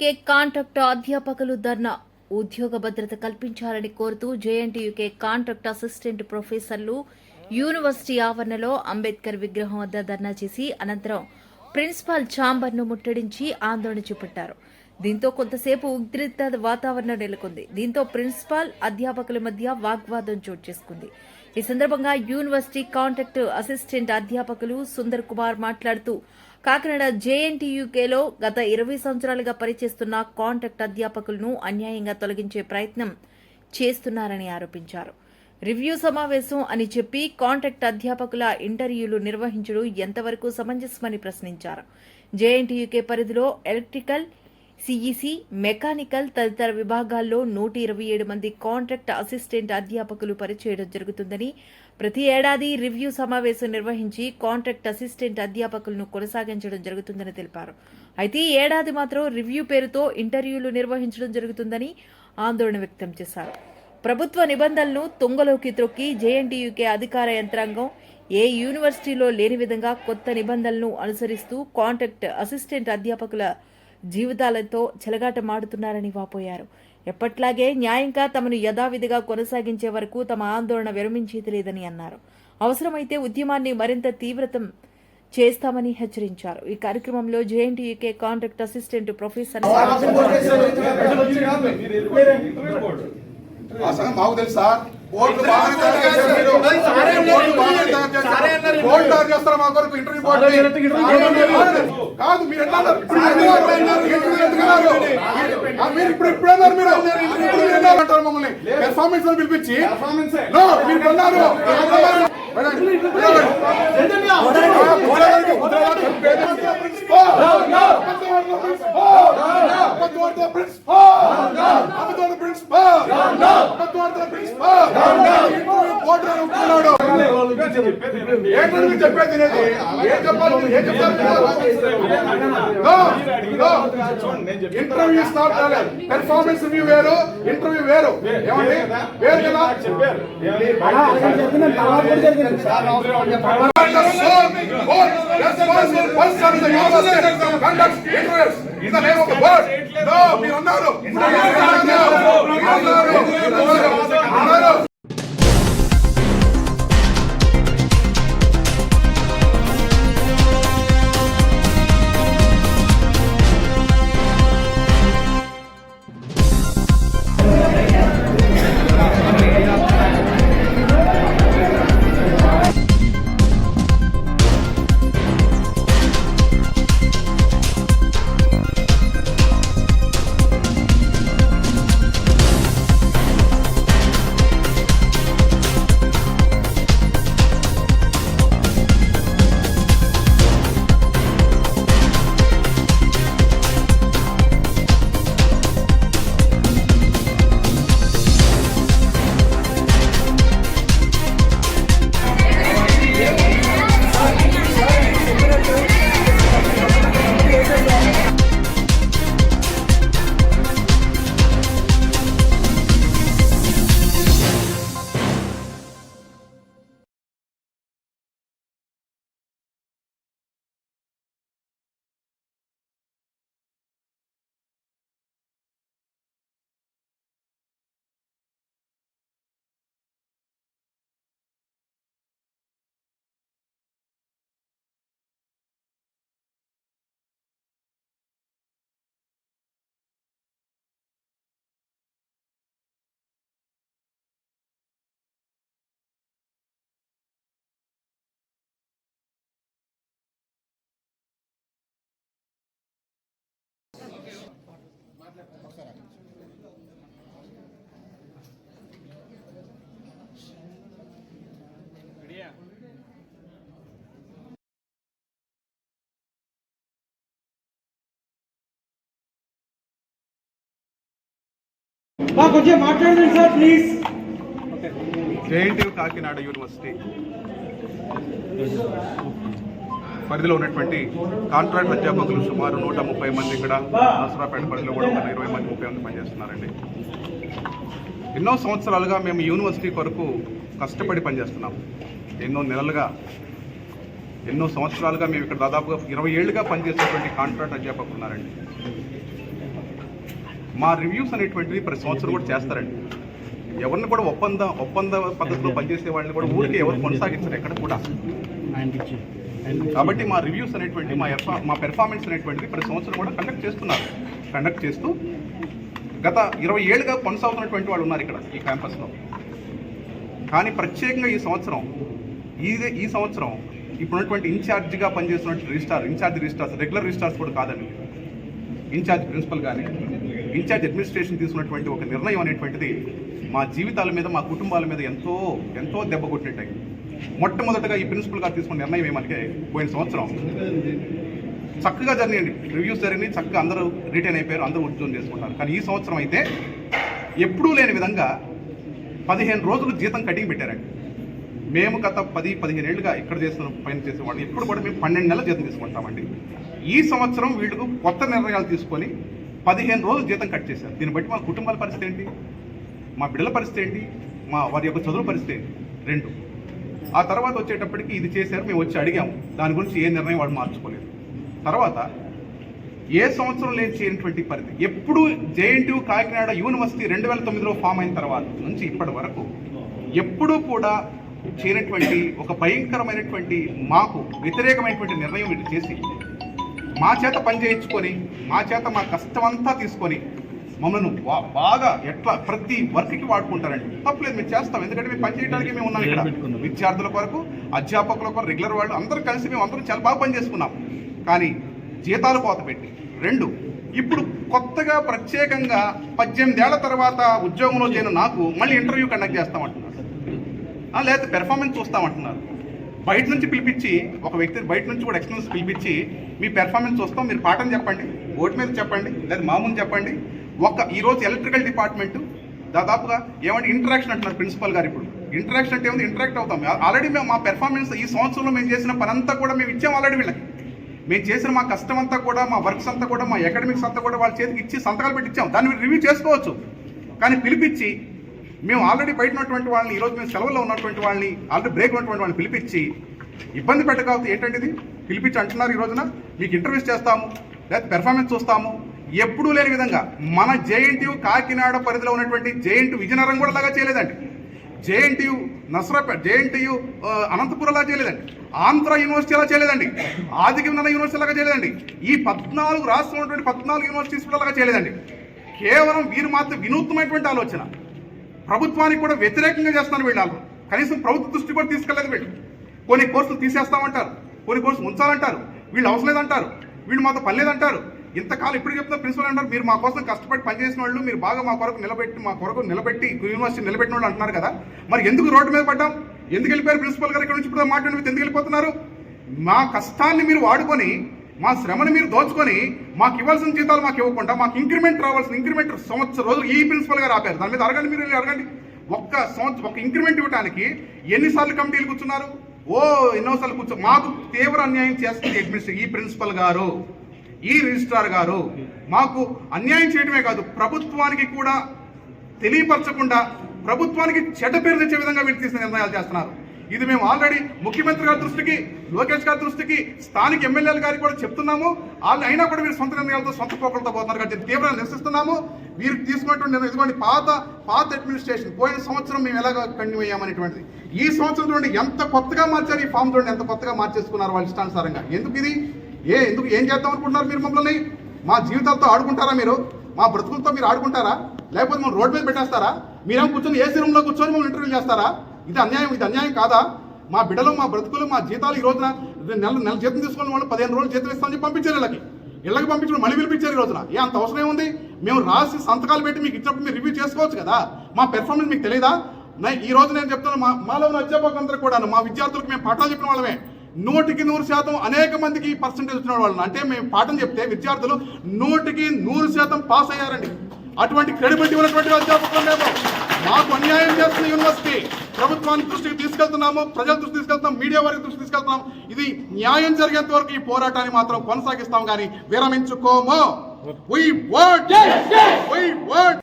JNTUK contract అధ్యాపకులు ధర్నా. ఉద్యోగ భద్రత కల్పించాలని కోరుతూ జేఎన్టీయూకే కాంట్రాక్ట్ అసిస్టెంట్ ప్రొఫెసర్లు యూనివర్సిటీ ఆవరణలో అంబేద్కర్ విగ్రహం వద్ద ధర్నా చేసి అనంతరం ప్రిన్సిపాల్ ఛాంబర్ను ముట్టడించి ఆందోళన చేపట్టారు. దీంతో కొంతసేపు ఉద్రిక్త వాతావరణం నెలకొంది. దీంతో ప్రిన్సిపాల్ అధ్యాపకుల మధ్య వాగ్వాదం చోటు చేసుకుంది. ఈ సందర్భంగా యూనివర్సిటీ కాంట్రాక్ట్ అసిస్టెంట్ అధ్యాపకులు సుందర్ కుమార్ మాట్లాడుతూ కాకినాడ జేఎన్టీయూకేలో గత ఇరవై సంవత్సరాలుగా పనిచేస్తున్న కాంట్రాక్ట్ అధ్యాపకులను అన్యాయంగా తొలగించే ప్రయత్నం చేస్తున్నారని ఆరోపించారు. రివ్యూ సమావేశం అని చెప్పి కాంట్రాక్ట్ అధ్యాపకుల ఇంటర్వ్యూలు నిర్వహించడం ఎంతవరకు సమంజసమని ప్రశ్నించారు. జేఎన్టీయూకే పరిధిలో ఎలక్ట్రికల్ సిఈసి మెకానికల్ తదితర విభాగాల్లో నూట ఇరవై ఏడు మంది కాంట్రాక్ట్ అసిస్టెంట్ అధ్యాపకులు పరిచేయడం జరుగుతుందని ప్రతి ఏడాది రివ్యూ సమావేశం నిర్వహించి కాంట్రాక్ట్ అసిస్టెంట్ అధ్యాపకులను కొనసాగించడం జరుగుతుందని తెలిపారు. అయితే ఈ ఏడాది మాత్రం రివ్యూ పేరుతో ఇంటర్వ్యూలు నిర్వహించడం జరుగుతుందని ఆందోళన వ్యక్తం చేశారు. ప్రభుత్వ నిబంధనలను తుంగలోకి త్రొక్కి జేఎన్టీయూకే అధికార యంత్రాంగం ఏ యూనివర్సిటీలో లేని విధంగా కొత్త నిబంధనలను అనుసరిస్తూ కాంట్రాక్ట్ అసిస్టెంట్ అధ్యాపకుల జీవితాలతో చెలగాటమాడుతున్నారని వాపోయారు. ఎప్పట్లాగే న్యాయంగా తమను యథావిధిగా కొనసాగించే వరకు తమ ఆందోళన విరమించేది లేదని అన్నారు. అవసరమైతే ఉద్యమాన్ని మరింత తీవ్రతం చేస్తామని హెచ్చరించారు. ఈ కార్యక్రమంలో జేఎన్టీయూకే కాంట్రాక్ట్ అసిస్టెంట్ ప్రొఫెసర్ మాకు తెలుసు సార్. బోర్డు బాగానే తయారు చేశారు. బోర్డు బాగానే తయారు చేశారు. బోర్డు తయారు చేస్తారు మా కొరకు ఇంటర్వ్యూ బోర్డు కాదు మీరు ఎట్లా మీరు ఇప్పుడు ఇప్పుడు అన్నారు మీరు? ఇప్పుడు అంటారు మమ్మల్ని? పెర్ఫార్మెన్స్ అని పిలిపించి? మీరు అన్నారు ప్రిన్సిపల్. అబద్ధవాడుల ప్రిన్సిపల్. అబద్ధవాడుల ప్రిన్సిపల్. అబద్ధవాడుల ప్రిన్సిపల్. అబద్ధవాడుల ప్రిన్సిపల్. ఏంటని చెప్పేది? ఏం చెప్పాలి? ఏం no. ఇంటర్వ్యూ స్టార్ట్ కాలేదు పెర్ఫార్మెన్స్ రివ్యూ వేరు ఇంటర్వ్యూ వేరు ఏమండి వేరు కదా responsible person in the university conducts interviews in the name of the board. No, మీరు అన్నారు. అన్నారు. అన్నారు. అన్నారు. మా కొంచెం మాట్లాడండి sir please JNTU Kakinada university పరిధిలో ఉన్నటువంటి కాంట్రాక్ట్ అధ్యాపకులు సుమారు నూట ముప్పై మంది ఇక్కడ నసరాపేట పరిధిలో కూడా ఒక ఇరవై మంది ముప్పై మంది పనిచేస్తున్నారండి. ఎన్నో సంవత్సరాలుగా మేము యూనివర్సిటీ కొరకు కష్టపడి పనిచేస్తున్నాం. ఎన్నో నెలలుగా ఎన్నో సంవత్సరాలుగా మేము ఇక్కడ దాదాపుగా ఇరవై ఏళ్ళుగా పనిచేసేటువంటి కాంట్రాక్ట్ అధ్యాపకులు ఉన్నారండి. మా రివ్యూస్ అనేటువంటివి ప్రతి సంవత్సరం కూడా చేస్తారండి. ఎవరిని కూడా ఒప్పంద ఒప్పంద పద్ధతిలో పనిచేసే వాళ్ళని కూడా ఊరికే ఎవరు కొనసాగించరు ఎక్కడ కూడా. కాబట్టి మా రివ్యూస్ అనేటువంటి మా మా పెర్ఫార్మెన్స్ అనేటువంటిది ప్రతి సంవత్సరం కూడా కండక్ట్ చేస్తున్నారు. కండక్ట్ చేస్తూ గత ఇరవై ఏళ్ళుగా కొనసాగుతున్నటువంటి వాళ్ళు ఉన్నారు ఇక్కడ ఈ క్యాంపస్లో కానీ ప్రత్యేకంగా ఈ సంవత్సరం ఇదే ఈ సంవత్సరం ఇప్పుడున్నటువంటి ఇన్ఛార్జ్గా పనిచేస్తున్నటువంటి registrar incharge registrars regular registrars కూడా కాదండి. ఇన్ఛార్జ్ ప్రిన్సిపల్ కానీ ఇన్ఛార్జ్ అడ్మినిస్ట్రేషన్ తీసుకున్నటువంటి ఒక నిర్ణయం అనేటువంటిది మా జీవితాల మీద మా కుటుంబాల మీద ఎంతో ఎంతో దెబ్బ కొట్టినట్టాయి మొట్టమొదటగా ఈ ప్రిన్సిపల్ గారు తీసుకున్న నిర్ణయం ఏమంటే పోయిన సంవత్సరం చక్కగా జరిగినాయండి. రివ్యూస్ జరిగినాయి చక్కగా అందరూ రిటైన్ అయిపోయారు అందరూ ఉద్యోగం చేసుకుంటారు. కానీ ఈ సంవత్సరం అయితే ఎప్పుడూ లేని విధంగా పదిహేను రోజులు జీతం కటింగ్ పెట్టారండి. మేము గత పది పదిహేను ఏళ్ళుగా ఇక్కడ చేస్తున్న పైన చేసేవాళ్ళు ఇప్పుడు కూడా మేము పన్నెండు నెలల జీతం తీసుకుంటామండి. ఈ సంవత్సరం వీళ్ళకు కొత్త నిర్ణయాలు తీసుకొని పదిహేను రోజులు జీతం కట్ చేశారు. దీన్ని బట్టి మా కుటుంబాల పరిస్థితి ఏంటి? మా బిడ్డల పరిస్థితి ఏంటి? మా వారి యొక్క చదువు పరిస్థితి ఏంటి? రెండు. ఆ తర్వాత వచ్చేటప్పటికి ఇది చేశారు మేము వచ్చి అడిగాము. దాని గురించి ఏ నిర్ణయం వాడు మార్చుకోలేదు. తర్వాత ఏ సంవత్సరం లేని చేయనటువంటి పరిధి. ఎప్పుడు జేఎన్టీ కాకినాడ యూనివర్సిటీ రెండు వేల తొమ్మిదిలో ఫామ్ అయిన తర్వాత నుంచి ఇప్పటి వరకు ఎప్పుడూ కూడా చేయనటువంటి ఒక భయంకరమైనటువంటి మాకు వ్యతిరేకమైనటువంటి నిర్ణయం వీళ్ళు చేసి మా చేత పని చేయించుకొని మా చేత మా కష్టమంతా తీసుకొని మమ్మల్ని బాగా ఎట్లా ప్రతి వర్క్కి వాడుకుంటారండి. తప్పలేదు మేము చేస్తాం. ఎందుకంటే మేము పని చేయడానికి మేము ఉన్నాం ఇక్కడ. విద్యార్థుల కొరకు అధ్యాపకుల కొరకు రెగ్యులర్ వాళ్ళు అందరూ కలిసి మేము అందరం చాలా బాగా పని చేసుకున్నాం. కానీ జీతాలు కోత పెట్టి. రెండు ఇప్పుడు కొత్తగా ప్రత్యేకంగా పద్దెనిమిది ఏళ్ళ తర్వాత ఉద్యోగంలో చేరిన నాకు మళ్ళీ ఇంటర్వ్యూ కండక్ట్ చేస్తామంటున్నారు. లేదా పెర్ఫార్మెన్స్ చూస్తామంటున్నారు. బయట నుంచి పిలిపించి ఒక వ్యక్తిని బయట నుంచి కూడా ఎక్స్టర్నల్స్ పిలిపించి మీ పెర్ఫార్మెన్స్ చూస్తాం మీరు పాఠం చెప్పండి ఓటు మీద చెప్పండి లేదా మామూలు చెప్పండి. ఒక ఈరోజు ఎలక్ట్రికల్ డిపార్ట్మెంట్ దాదాపుగా ఏమంటే ఇంటరాక్షన్ అంటున్నారు ప్రిన్సిపల్ గారు ఇప్పుడు. ఇంటరాక్షన్ అంటే ఏముంది? ఇంటరాక్ట్ అవుతాం. ఆల్రెడీ మేము మా పెర్ఫార్మెన్స్ ఈ సంవత్సరంలో మేము చేసిన పని అంతా కూడా మేము ఇచ్చాం ఆల్రెడీ వీళ్ళకి. మేము చేసిన మా కష్టం అంతా కూడా మా వర్క్స్ అంతా కూడా మా అకాడమిక్స్ అంతా కూడా వాళ్ళ చేతికి ఇచ్చి సంతకాలు పెట్టి ఇచ్చాం దాన్ని మీరు రివ్యూ చేసుకోవచ్చు. కానీ పిలిపించి మేము ఆల్రెడీ బయట ఉన్నటువంటి వాళ్ళని ఈరోజు మేము సెలవుల్లో ఉన్నటువంటి వాళ్ళని ఆల్రెడీ బ్రేక్ ఉన్నటువంటి వాళ్ళని పిలిపించి ఇబ్బంది పెట్టకపోతే ఏంటంటే ఇది పిలిపించి అంటున్నారు ఈ రోజున మీకు ఇంటర్వ్యూస్ చేస్తాము లేదా పెర్ఫార్మెన్స్ చూస్తాము. ఎప్పుడూ లేని విధంగా మన జేఎన్టీయు కాకినాడ పరిధిలో ఉన్నటువంటి జేఎన్టీ విజయనగరం కూడా లాగా చేయలేదండి. జేఎన్టీయు నసరాపేట జేఎన్టీయు అనంతపురం అలా చేయలేదండి. ఆంధ్ర యూనివర్సిటీ అలా చేయలేదండి. ఆదిగిరినగర యూనివర్సిటీ లాగా చేయలేదండి. ఈ పద్నాలుగు రాష్ట్రంలో ఉన్నటువంటి పద్నాలుగు యూనివర్సిటీస్ కూడా అలాగా చేయలేదండి. కేవలం వీరు మాత్రం వినూత్నమైనటువంటి ఆలోచన. ప్రభుత్వానికి కూడా వ్యతిరేకంగా చేస్తాను వీళ్ళు కనీసం ప్రభుత్వ దృష్టి కూడా తీసుకెళ్ళేదు వీళ్ళు. కొన్ని కోర్సులు తీసేస్తామంటారు. కొన్ని కోర్సులు ఉంచాలంటారు వీళ్ళు అవసరం లేదంటారు. వీళ్ళు మాతో పని లేదంటారు. ఇంతకాలం ఇప్పుడు చెప్తున్న ప్రిన్సిపల్ అంటారు మీరు మా కోసం కష్టపడి పనిచేసిన వాళ్ళు మీరు బాగా మా కొరకు నిలబెట్టి మా కొరకు నిలబెట్టి యూనివర్సిటీ నిలబెట్టిన వాళ్ళు అంటున్నారు కదా. మరి ఎందుకు రోడ్డు మీద పడ్డాం? ఎందుకు వెళ్ళిపోయారు ప్రిన్సిపల్ గారు ఇక్కడ నుంచి ఇప్పుడు మాట్లాడి ఎందుకు వెళ్ళిపోతున్నారు? మా కష్టాన్ని మీరు వాడుకొని మా శ్రమని మీరు దోచుకొని మాకు ఇవ్వాల్సిన జీతాలు మాకు ఇవ్వకుండా మాకు ఇంక్రిమెంట్ రావాల్సిన ఇంక్రిమెంట్ సంవత్సరం రోజులు ఈ ప్రిన్సిపల్ గారు ఆపారు. దాని మీద అడగండి మీరు వెళ్ళి అడగండి ఒక్క సంవత్సరం ఒక ఇంక్రిమెంట్ ఇవ్వడానికి ఎన్నిసార్లు కమిటీలు కూర్చున్నారు? ఓ ఎన్నోసార్లు కూర్చో మాకు తీవ్ర అన్యాయం చేస్తుంది అడ్మినిస్ట్రేషన్ ఈ ప్రిన్సిపల్ గారు ఈ రిజిస్ట్రార్ గారు. మాకు అన్యాయం చేయడమే కాదు ప్రభుత్వానికి కూడా తెలియపరచకుండా ప్రభుత్వానికి చెడ్డ పేరు తెచ్చే విధంగా వీళ్ళు తీసిన నిర్ణయాలు చేస్తున్నారు. ఇది మేము ఆల్రెడీ ముఖ్యమంత్రి గారి దృష్టికి లోకేష్ గారి దృష్టికి స్థానిక ఎమ్మెల్యేల గారికి కూడా చెప్తున్నాము. వాళ్ళు అయినా కూడా మీరు సొంత నిర్ణయాలతో సొంత పోకలతో పోతున్నారు కాబట్టి తీవ్రంగా నిరసిస్తున్నాము. మీరు తీసుకున్నటువంటి నిర్ణయం ఇదిగోండి పాత పాత అడ్మినిస్ట్రేషన్ పోయిన సంవత్సరం మేము ఎలాగ కంటిన్యూ అయ్యామనేటువంటిది. ఈ సంవత్సరం చూడండి ఎంత కొత్తగా మార్చారు ఈ ఫామ్ చూడండి ఎంత కొత్తగా మార్చేసుకున్నారు వాళ్ళ ఇష్టానుసారంగా. ఎందుకు ఇది? ఏ ఎందుకు ఏం చేద్దాం అనుకుంటున్నారు మీరు మమ్మల్ని? మా జీవితాలతో ఆడుకుంటారా మీరు? మా బ్రతుకులతో మీరు ఆడుకుంటారా? లేకపోతే మనం రోడ్ మీద పెట్టేస్తారా? మీరేమో కూర్చొని ఏసీ రూమ్లో కూర్చొని మమ్మల్ని ఇంటర్వ్యూ చేస్తారా? ఇది అన్యాయం ఇది అన్యాయం కాదా? మా బిడ్డలు మా బ్రతుకులు మా జీతాలు ఈ రోజున నెల నెల జీతం తీసుకున్న వాళ్ళు పదిహేను రోజులు జీతం ఇస్తామని చెప్పి పంపించారు వీళ్ళకి. ఇళ్ళకి పంపించడం మళ్ళీ పిలిపించారు ఈ రోజున. ఏ అంత అవసరం ఏముంది? మేము రాసి సంతకాలు పెట్టి మీకు ఇచ్చినప్పుడు మీరు రివ్యూ చేసుకోవచ్చు కదా? మా పెర్ఫార్మెన్స్ మీకు తెలియదా? నా- ఈ రోజు నేను చెప్తాను మా మాలో ఉన్న అధ్యాపకులందరూ కూడా మా విద్యార్థులకు మేము పాఠాలు చెప్పిన వాళ్ళమే. నూటికి నూరు శాతం అనేక మందికి పర్సంటేజ్ వచ్చిన వాళ్ళు అంటే మేము పాఠం చెప్తే విద్యార్థులు నూటికి నూరు శాతం పాస్ అయ్యారండి. అటువంటి క్రెడిబిలిటీ ఉన్నటువంటి అధ్యాపకులు మేము. మాకు అన్యాయం చేస్తున్న యూనివర్సిటీ ప్రభుత్వాన్ని దృష్టికి తీసుకెళ్తున్నాము ప్రజల దృష్టికి తీసుకెళ్తున్నాం మీడియా వారి దృష్టికి తీసుకెళ్తున్నాం ఇది న్యాయం జరిగేంత వరకు ఈ పోరాటాన్ని మాత్రం కొనసాగిస్తాం కానీ విరమించుకోము.